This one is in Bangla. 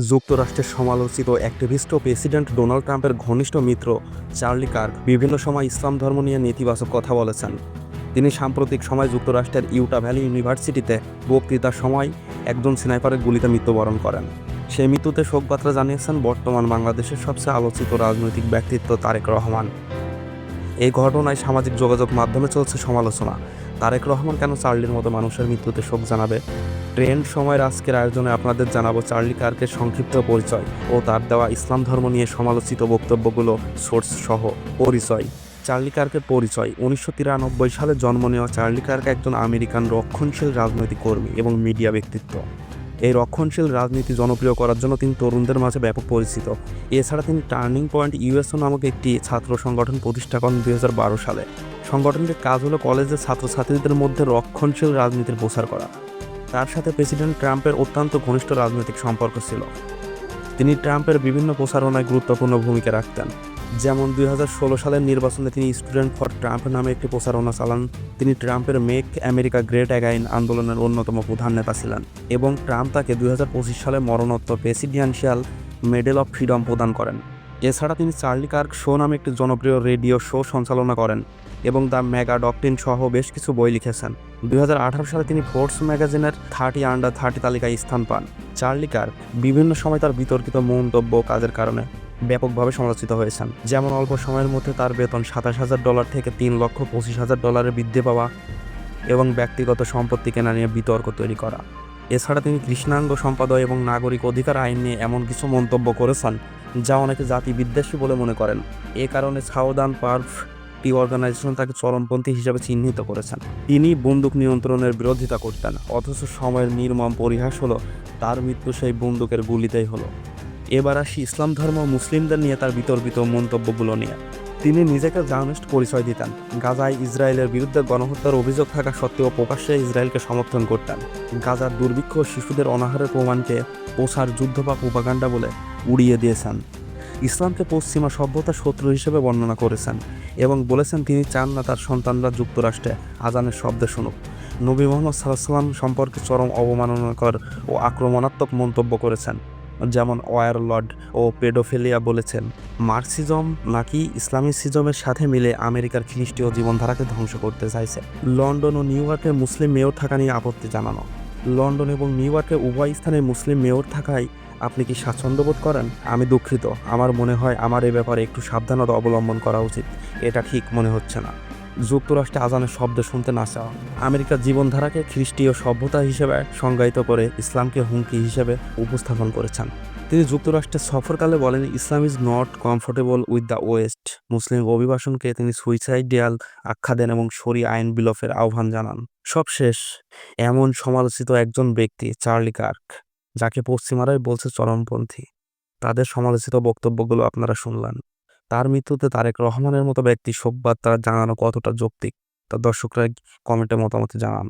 যুক্তরাষ্ট্রের সমালোচিত অ্যাক্টিভিস্ট ও প্রেসিডেন্ট ডোনাল্ড ট্রাম্পের ঘনিষ্ঠ মিত্র চার্লি কার্ক বিভিন্ন সময় ইসলাম ধর্ম নিয়ে নেতিবাচক কথা বলেছেন। তিনি সাম্প্রতিক সময় যুক্তরাষ্ট্রের ইউটা ভ্যালি ইউনিভার্সিটিতে বক্তৃতার সময় একজন স্নাইপারের গুলিতে মৃত্যুবরণ করেন। সেই মৃত্যুতে শোকবার্তা জানিয়েছেন, বর্তমান বাংলাদেশের সবচেয়ে আলোচিত রাজনৈতিক ব্যক্তিত্ব তারেক রহমান। এই ঘটনায় সামাজিক যোগাযোগ মাধ্যমে চলছে সমালোচনা। তারেক রহমান কেন চার্লির মতো মানুষের মৃত্যুতে শোক জানাবে? ট্রেন্ড সময়ের আজকের আয়োজনে আপনাদের জানাব চার্লি কার্কের সংক্ষিপ্ত পরিচয় ও তার দেওয়া ইসলাম ধর্ম নিয়ে সমালোচিত বক্তব্যগুলো, সোর্স সহ পরিচয়। চার্লি কার্কের পরিচয়, উনিশশো তিরানব্বই সালে জন্ম নেওয়া চার্লি কার্ক একজন আমেরিকান রক্ষণশীল রাজনৈতিক কর্মী এবং মিডিয়া ব্যক্তিত্ব। এই রক্ষণশীল রাজনীতি জনপ্রিয় করার জন্য তিনি তরুণদের মাঝে ব্যাপক পরিচিত। এছাড়া তিনি টার্নিং পয়েন্ট ইউএসও নামক একটি ছাত্র সংগঠন প্রতিষ্ঠা করেন দু হাজার বারো সালে। সংগঠনটির কাজ হলো কলেজের ছাত্রছাত্রীদের মধ্যে রক্ষণশীল রাজনীতির প্রচার করা। তার সাথে প্রেসিডেন্ট ট্রাম্পের অত্যন্ত ঘনিষ্ঠ রাজনৈতিক সম্পর্ক ছিল। তিনি ট্রাম্পের বিভিন্ন প্রচারণায় গুরুত্বপূর্ণ ভূমিকা রাখতেন। যেমন দুই হাজার ষোলো সালের নির্বাচনে তিনি স্টুডেন্ট ফর ট্রাম্প নামে একটি প্রচারণা চালান। তিনি ট্রাম্পের মেক আমেরিকা গ্রেট অ্যাগাইন আন্দোলনের অন্যতম প্রধান নেতা ছিলেন এবং ট্রাম্প তাকে দুই হাজার পঁচিশ সালে মরণোত্তর প্রেসিডেন্সিয়াল মেডেল অফ ফ্রিডম প্রদান করেন। এছাড়া তিনি চার্লি কার্ক শো নামে একটি জনপ্রিয় রেডিও শো সঞ্চালনা করেন এবং দ্য মেগা ডকটিন সহ বেশ কিছু বই লিখেছেন। দুই হাজার আঠারো সালে তিনি ফোর্স ম্যাগাজিনের থার্টি আন্ডার থার্টি তালিকায় স্থান পান। চার্লি কার্ক বিভিন্ন সময় তার বিতর্কিত মন্তব্য কাজের কারণে ব্যাপকভাবে সমালোচিত হয়েছেন। যেমন অল্প সময়ের মধ্যে তার বেতন সাতাশ হাজার ডলার থেকে তিন লক্ষ পঁচিশ হাজার ডলারের বৃদ্ধি পাওয়া এবং ব্যক্তিগত সম্পত্তি কেনা নিয়ে বিতর্ক তৈরি করা। এছাড়া তিনি কৃষ্ণাঙ্গ সম্পাদক এবং নাগরিক অধিকার আইন নিয়ে এমন কিছু মন্তব্য করেছেন যা অনেকে জাতি বিদ্বেষী বলে মনে করেন। এ কারণে সাউদার্ন পার্ভ টি অর্গানাইজেশন তাকে চরমপন্থী হিসেবে চিহ্নিত করেছেন। তিনি বন্দুক নিয়ন্ত্রণের বিরোধিতা করতেন, অথচ সময়ের নির্মম পরিহাস হলো, তার মৃত্যু সেই বন্দুকের গুলিতেই হলো। এবার আসি ইসলাম ধর্ম মুসলিমদের নিয়ে তার বিতর্কিত মন্তব্যগুলো নিয়ে। তিনি নিজেকে জার্নিস্ট পরিচয় দিতেন। গাজায় ইসরায়েলের বিরুদ্ধে গণহত্যার অভিযোগ থাকা সত্ত্বেও প্রকাশ্যে ইসরায়েলকে সমর্থন করতেন। গাজার দুর্ভিক্ষ শিশুদের অনাহারের প্রমাণকে ওসার যুদ্ধ বা প্রোপাগান্ডা বলে উড়িয়ে দিয়েছেন। ইসলামকে পশ্চিমা সভ্যতার শত্রু হিসেবে বর্ণনা করেছেন এবং বলেছেন তিনি চান না তার সন্তানরা যুক্তরাষ্ট্রে আজানের শব্দ শুনুক। নবী মোহাম্মদ সাল্লাম সম্পর্কে চরম অবমাননাকর ও আক্রমণাত্মক মন্তব্য করেছেন, যেমন ওয়ারলড ও পেডোফেলিয়া বলেছেন, মার্কসিজম নাকি ইসলামিসিজমের সাথে মিলে আমেরিকার খ্রিস্টীয় জীবনধারাকে ধ্বংস করতে চাইছে? লন্ডন ও নিউ ইয়র্কে মুসলিম মেয়র থাকা নিয়ে আপত্তি জানানো। লন্ডন এবং নিউ ইয়র্কে উভয় স্থানে মুসলিম মেয়র থাকায় আপনি কি স্বাচ্ছন্দ্য বোধ করেন? আমি দুঃখিত। আমার মনে হয় আমার এই ব্যাপারে একটু সাবধানতা অবলম্বন করা উচিত। এটা ঠিক মনে হচ্ছে না। যুক্তরাষ্ট্রে আজানের শব্দ শুনতে না চাওয়া। আমেরিকার জীবনধারাকে খ্রিস্টীয় সভ্যতা হিসেবে সংজ্ঞায়িত করে ইসলামকে হুমকি হিসেবে উপস্থাপন করেছেন। তিনি যুক্তরাষ্ট্রের সফরকালে বলেন, Islam is not comfortable with the West. মুসলিম অভিবাসনকে তিনি সুইসাইডিয়াল আখ্যা দেন এবং সরি আইন বিলোপের আহ্বান জানান। সবশেষ, এমন সমালোচিত একজন ব্যক্তি, চার্লি কার্ক। যাকে পশ্চিমারাই বলছে চরমপন্থী। তাদের সমালোচিত বক্তব্যগুলো আপনারা শুনলেন। তার মৃত্যুতে তারেক রহমানের মতো ব্যক্তি শোকবার্তা জানানো কতটা যৌক্তিক, তা দর্শকরা কমেন্টে মতামত জানান।